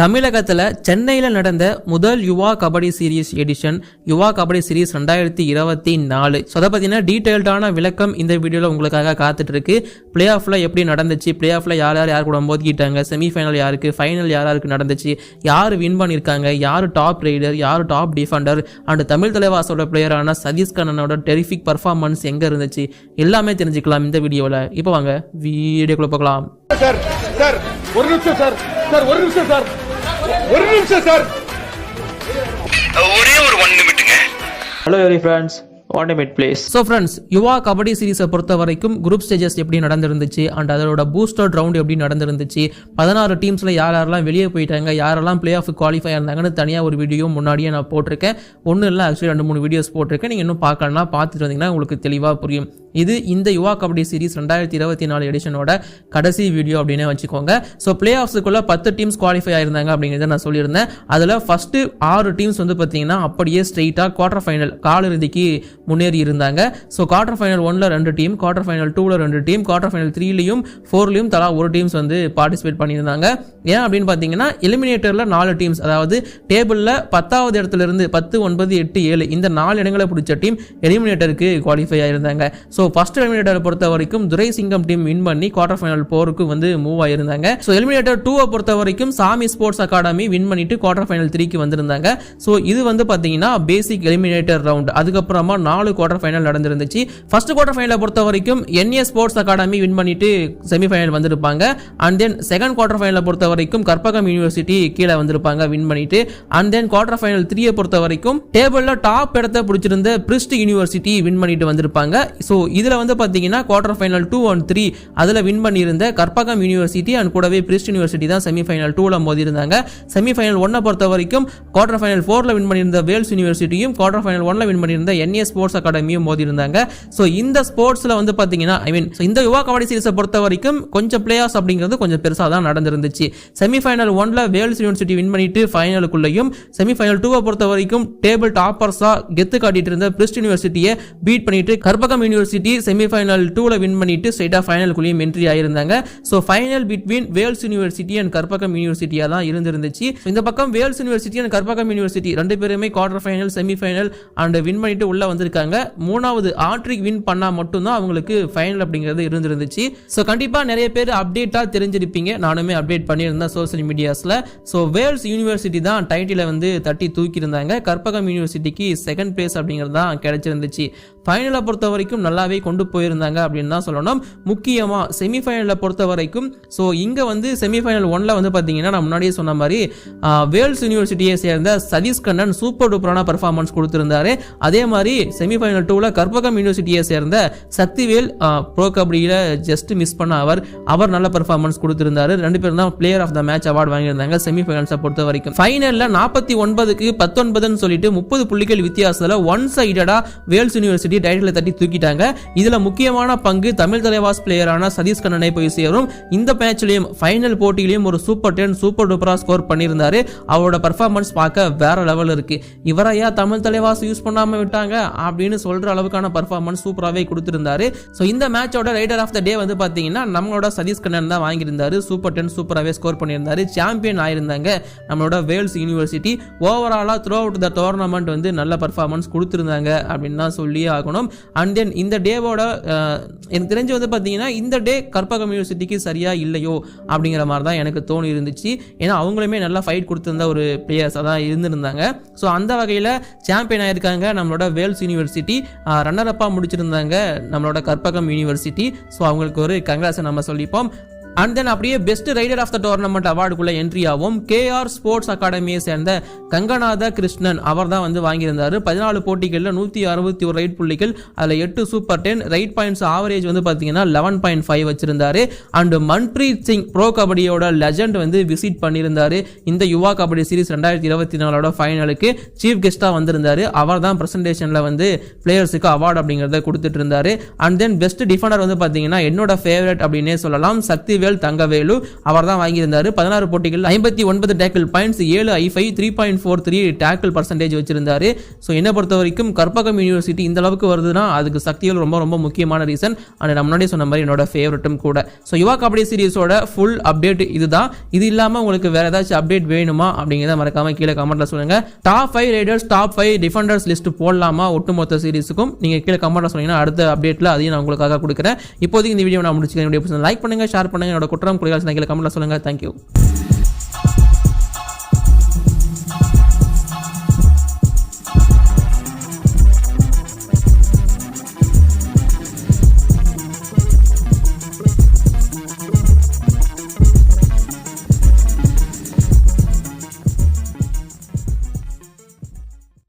தமிழகத்தில் சென்னையில் நடந்த முதல் Yuva kabaddi series edition Yuva kabaddi series ரெண்டாயிரத்தி இருபத்தி நாலு. ஸோ அதை பார்த்தீங்கன்னா டீட்டெயில்டான விளக்கம் இந்த வீடியோவில் உங்களுக்காக காத்துட்டு இருக்கு பிளே ஆஃபில் எப்படி நடந்துச்சு? பிளே ஆஃபில் யார் யார் யார் கூட மோதிக்கிட்டாங்க? செமிஃபைனல் யாருக்கு? ஃபைனல் யார் யாருக்கு நடந்துச்சு? யார் வின் பண்ணியிருக்காங்க யார் டாப் ரைடர் யார் டாப் டிஃபெண்டர் அண்ட் தமிழ் தலைவாசோட பிளேயரான சதீஷ் கண்ணனோட டெரிஃபிக் பர்ஃபார்மன்ஸ் எங்கே இருந்துச்சு? எல்லாமே தெரிஞ்சுக்கலாம் இந்த வீடியோவில் இப்போ வாங்க வீடியோக்குள்ளே பார்க்கலாம் சார் சார் ஒரு நிமிஷம் சார். சார் ஒரு நிமிஷம் சார். ஒரு நிமிஷம் சார். ஒரே ஒரு one நிமிட்டுங்க hello every friends what place so friends Yuva kabaddi சீரிஸை பொறுத்த வரைக்கும் குரூப் ஸ்டேஜஸ் எப்படி நடந்திருந்துச்சு அண்ட் அதோட பூஸ்டர் ரவுண்ட் எப்படி நடந்திருந்துச்சு பதினாறு டீம்ஸில் யார் யாரெல்லாம் வெளியே போயிட்டாங்க யாரெல்லாம் பிளே ஆஃப் குவாலிஃபை இருந்தாங்கன்னு தனியாக ஒரு வீடியோ முன்னாடியே நான் போட்டிருக்கேன். ஒன்றும் இல்லை ஆக்சுவலி ரெண்டு மூணு வீடியோஸ் போட்டிருக்கேன். நீங்கள் இன்னும் பார்க்கலன்னா பார்த்துட்டு வந்தீங்கன்னா உங்களுக்கு தெளிவாக புரியும். இது இந்த யுவா கபடி சீரிஸ் ரெண்டாயிரத்தி இருபத்தி நாலு எடிஷனோட கடைசி வீடியோ அப்படின்னே வச்சுக்கோங்க. ஸோ பிளே ஆஃப்ஸுக்குள்ளே பத்து டீம்ஸ் குவாலிஃபை ஆயிருந்தாங்க அப்படிங்கிறத நான் சொல்லியிருந்தேன். அதில் ஃபஸ்ட்டு ஆறு டீம்ஸ் வந்து பார்த்தீங்கன்னா அப்படியே ஸ்ட்ரெயிட்டாக குவார்டர் ஃபைனல் காலிறுதிக்கு முன்னேறி இருந்தாங்க. ஸோ குவார்டர் ஃபைனல் ஒன்ல ரெண்டு டீம் குவார்டர் ஃபைனல் டூவில் ரெண்டு டீம் குவார்டர் ஃபைனல் த்ரீலையும் ஃபோர்லையும் தலா ஒரு டீம்ஸ் வந்து பார்ட்டிசிபேட் பண்ணியிருந்தாங்க. ஏன் அப்படின்னு பார்த்தீங்கன்னா எலிமினேட்டரில் நாலு டீம்ஸ் அதாவது டேபிளில் பத்தாவது இடத்துல இருந்து பத்து ஒன்பது எட்டு ஏழு இந்த நாலு இடங்களை பிடிச்ச டீம் எலிமினேட்டருக்கு குவாலிஃபை ஆயிருந்தாங்க. ஸோ ஃபஸ்ட் எலிமினேட்டரை பொறுத்த வரைக்கும் துரை சிங்கம் டீம் வின் பண்ணி குவார்டர் ஃபைனல் போருக்கு வந்து மூவ் ஆயிருந்தாங்க. ஸோ எலிமினேட்டர் டூவை பொறுத்த வரைக்கும் சாமி ஸ்போர்ட்ஸ் அகாடமி வின் பண்ணிட்டு குவார்டர் ஃபைனல் த்ரீக்கு வந்திருந்தாங்க. ஸோ இது வந்து பார்த்தீங்கன்னா பேசிக் எலிமினேட்டர் ரவுண்ட் அதுக்கப்புறமா நாலு குவார்டர் ஃபைனல் நடந்திருந்துச்சு. ஃபர்ஸ்ட் குவார்டர் ஃபைனலை பொறுத்த வரைக்கும் என்ஏ ஸ்போர்ட்ஸ் அகாடமி வின் பண்ணிட்டு செமிஃபைனல் வந்திருப்பாங்க. அண்ட் தென் செகண்ட் குவார்டர் ஃபைனலை பொறுத்த வரைக்கும் கற்பகம் யூனிவர்சிட்டி கீழே வந்திருப்பாங்க வின் பண்ணிட்டு. அண்ட் தென் குவார்டர் ஃபைனல் த்ரீயை பொறுத்த வரைக்கும் டேபிளில் டாப் இடத்த பிடிச்சிருந்த பிரிஸ்ட் யூனிவர்சிட்டி வின் பண்ணிட்டு வந்திருப்பாங்க. ஸோ இதில் வந்து பார்த்தீங்கன்னா quarter final two and three அதில் வின் பண்ணியிருந்த கற்பகம் யூனிவர்சிட்டி அண்ட் கூடவே பிரிஸ்ட் யூனிவர்சிட்டி தான் செமிஃபைனல் டூவில் மோதிருந்தாங்க செமிஃபைனல் ஒன்னை பொறுத்த வரைக்கும் குவார்டர் ஃபைனல் ஃபோரில் வின் பண்ணியிருந்த வேல்ஸ் யூனிவர்சிட்டியும் குவார்டர் ஃபைனல் ஒன்ல வின் பண்ணியிருந்த என்ஏ ஸ்போர்ட்ஸ் அகாடமியும் மோதி இருந்தாங்க ஸோ இந்த ஸ்போர்ட்ஸில் வந்து பார்த்தீங்கன்னா ஐ மீன் இந்த யுவா கபடி சீரிஸை பொறுத்த வரைக்கும் கொஞ்சம் பிளே ஆஃப் அப்படிங்கிறது கொஞ்சம் பெருசாக தான் நடந்திருந்துச்சு. செமிஃபைனல் ஒன்ல வேல்ஸ் யூனிவர்சிட்டி வின் பண்ணிட்டு ஃபைனலுக்குள்ளேயும் செமிஃபைனல் டூவை பொறுத்த வரைக்கும் டேபிள் டாப்பர்ஸாக கெத்து காட்டிட்டு இருந்த பிரிஸ்ட் யூனிவர்சிட்டியை பீட் பண்ணிட்டு கற்பகம் யூனிவர்சிட்டி செமிஃபைனல் டூவில் வின் பண்ணிட்டு ஸ்ட்ரெயிட்டாக ஃபைனலுக்குள்ளேயும் entry ஆயிருந்தாங்க. So final between Vels university and Karpagam யூனிவர்சிட்டியாக தான் இருந்திருந்துச்சு. இந்த பக்கம் Vels university and Karpagam university ரெண்டு பேருமே quarter final semifinal and win பண்ணிட்டு உள்ள வந்திருக்காங்க. மூணாவது ஆட்ரிக் வின் பண்ணா மட்டும்தான் அவங்களுக்கு ஃபைனல் அப்படிங்கிறது இருந்திருந்துச்சு. ஸோ கண்டிப்பாக நிறைய பேர் அப்டேட்டாக தெரிஞ்சிருப்பீங்க. நானுமே அப்டேட் பண்ணியிருந்தேன் சோசியல் மீடியாஸில் ஸோ வேல்ஸ் யூனிவர்சிட்டி தான் டைட்டிலை வந்து தட்டி தூக்கியிருந்தாங்க. கற்பகம் யூனிவர்சிட்டிக்கு செகண்ட் பிளேஸ் அப்படிங்கிறது தான் கிடைச்சிருந்துச்சு. ஃபைனலை பொறுத்த வரைக்கும் நல்லாவே கொண்டு போயிருந்தாங்க அப்படின்னு தான் சொல்லணும். முக்கியமாக செமிஃபைனலை பொறுத்த வரைக்கும் ஸோ இங்கே வந்து செமிஃபைனல் ஒன்ல வந்து பார்த்தீங்கன்னா நான் முன்னாடியே சொன்ன மாதிரி வேல்ஸ் யூனிவர்சிட்டியை சேர்ந்த சதீஷ் கண்ணன் சூப்பர் டூப்பரான பர்ஃபார்மன்ஸ் கொடுத்துருந்தாரு. அதே மாதிரி செமிஃபைனல் டூவில் கற்பகம் யூனிவர்சிட்டியை சேர்ந்த சக்திவேல் ப்ரோ கபடியில் ஜஸ்ட் மிஸ் பண்ண அவர் அவர் நல்ல பர்ஃபார்மன்ஸ் கொடுத்திருந்தாரு. ரெண்டு பேரும் தான் player of the match award வாங்கியிருந்தாங்க செமிஃபைனல்ஸை பொறுத்த வரைக்கும் ஃபைனலில் நாற்பத்தி ஒன்பதுக்கு பத்தொன்பதுன்னு சொல்லிட்டு முப்பது புள்ளிகள் வித்தியாசத்தில் ஒன் சைடடாக வேல்ஸ் யூனிவர்சிட்டி டைட்டில் தட்டி தூக்கிட்டாங்க. இதில் முக்கியமான பங்கு தமிழ் தலைவாஸ் பிளேயரான சதீஷ் கண்ணனை போய் சேரும். இந்த மேட்ச்லையும் ஃபைனல் போட்டியிலையும் ஒரு சூப்பர் டென் சூப்பர் டூப்பரா ஸ்கோர் பண்ணியிருந்தாரு. அவரோட பர்ஃபார்மன்ஸ் பார்க்க வேற லெவல் இருக்கு. இவரையா தமிழ் தலைவாஸ் யூஸ் பண்ணாமல் விட்டாங்க? அப்படின்னு சொல்கிற அளவுக்கான பர்ஃபார்மன்ஸ் சூப்பராகவே கொடுத்துருந்தாரு. ஸோ இந்த மேட்சோட ரைடர் ஆஃப் த டே வந்து பார்த்தீங்கன்னா நம்மளோட சதீஷ் கண்ணன் தான் வாங்கியிருந்தாரு. சூப்பர் டென் சூப்பராகவே ஸ்கோர் பண்ணியிருந்தாரு. சாம்பியன் ஆயிருந்தாங்க நம்மளோட வேல்ஸ் யூனிவர்சிட்டி ஓவராலாக த்ரூ அவுட் த டோர்னமெண்ட் வந்து நல்ல பர்ஃபார்மன்ஸ் கொடுத்துருந்தாங்க அப்படின்னு தான் சொல்லியே ஆகணும். அண்ட் தென் இந்த டேவோட எனக்கு தெரிஞ்சு வந்து பார்த்தீங்கன்னா இந்த டே கற்பகம் யூனிவர்சிட்டிக்கு சரியாக இல்லையோ அப்படிங்கிற மாதிரி தான் எனக்கு தோணி இருந்துச்சு ஏன்னா அவங்களுமே நல்லா ஃபைட் கொடுத்துருந்த ஒரு பிளேயர்ஸாக தான் இருந்திருந்தாங்க. ஸோ அந்த வகையில் சாம்பியன் ஆயிருக்காங்க நம்மளோட வேல்ஸ் யூனிவர்சிட்டி ரன்னர் அப்பாக முடிச்சிருந்தாங்க நம்மளோட கற்பகம் யூனிவர்சிட்டி ஸோ அவங்களுக்கு ஒரு கங்க்ராஸை நம்ம சொல்லிப்போம். அண்ட் தென் அப்படியே best rider of the tournament அவார்டுக்குள்ள entry ஆகும் கேஆர் ஸ்போர்ட்ஸ் அகாடமியை சேர்ந்த கங்கநாத கிருஷ்ணன் அவர் தான் வந்து வாங்கியிருந்தார். பதினாலு போட்டிகளில் நூற்றி அறுபத்தி ஒரு ரைட் புள்ளிகள் அதில் எட்டு super ten raid points average வந்து பார்த்தீங்கன்னா லெவன் பாயிண்ட் ஃபைவ் வச்சிருந்தாரு. அண்ட் மன்ப்ரீத் சிங் ப்ரோ கபடியோட லெஜண்ட் வந்து விசிட் பண்ணியிருந்தார். இந்த யுவா கபடி சீரிஸ் ரெண்டாயிரத்தி இருபத்தி நாலோட ஃபைனலுக்கு சீஃப் கெஸ்ட்டாக வந்திருந்தாரு. அவர் தான் ப்ரெசன்டேஷனில் வந்து பிளேயர்ஸுக்கு அவார்டு அப்படிங்கிறத கொடுத்துட்டு இருந்தார். அண்ட் தென் பெஸ்ட் டிஃபெண்டர் வந்து பார்த்தீங்கன்னா என்னோட ஃபேவரட் அப்படின்னே சொல்லலாம். சக்தி வெற்றிவேல் தங்கவேலு அவர் தான் வாங்கியிருந்தாரு. பதினாறு போட்டிகள் ஐம்பத்தி ஒன்பது டேக்கிள் பாயிண்ட்ஸ் ஏழு ஐஃபை three point four three tackle percentage வச்சிருந்தாரு. ஸோ என்னை பொறுத்த வரைக்கும் கற்பகம் யூனிவர்சிட்டி இந்த அளவுக்கு வருதுன்னா அதுக்கு சக்திகள் ரொம்ப ரொம்ப முக்கியமான ரீசன் அண்ட் நான் முன்னாடியே சொன்ன மாதிரி என்னோட ஃபேவரட்டும் கூட. ஸோ யுவா கபடி சீரிஸோட ஃபுல் அப்டேட் இதுதான். இது இல்லாமல் உங்களுக்கு வேற ஏதாச்சும் அப்டேட் வேணுமா அப்படிங்கிறத மறக்காம கீழே கமெண்ட்ல சொல்லுங்க. Top five raiders top five defenders list போடலாமா? ஒட்டுமொத்த சீரிஸுக்கும் நீங்கள் கீழே கமெண்ட்ல சொன்னீங்கன்னா அடுத்த அப்டேட்டில் அதையும் நான் உங்களுக்காக கொடுக்குறேன். இப்போதைக்கு இந்த வீடியோ நான் முடிச்சுக்கிறேன். லைக் பண்ணுங்க ஷேர் பண்ணுங்க. என்னோட குற்றம் குறைகள் கீழே கமெண்ட்ல சொல்லுங்க. தேங்க்யூ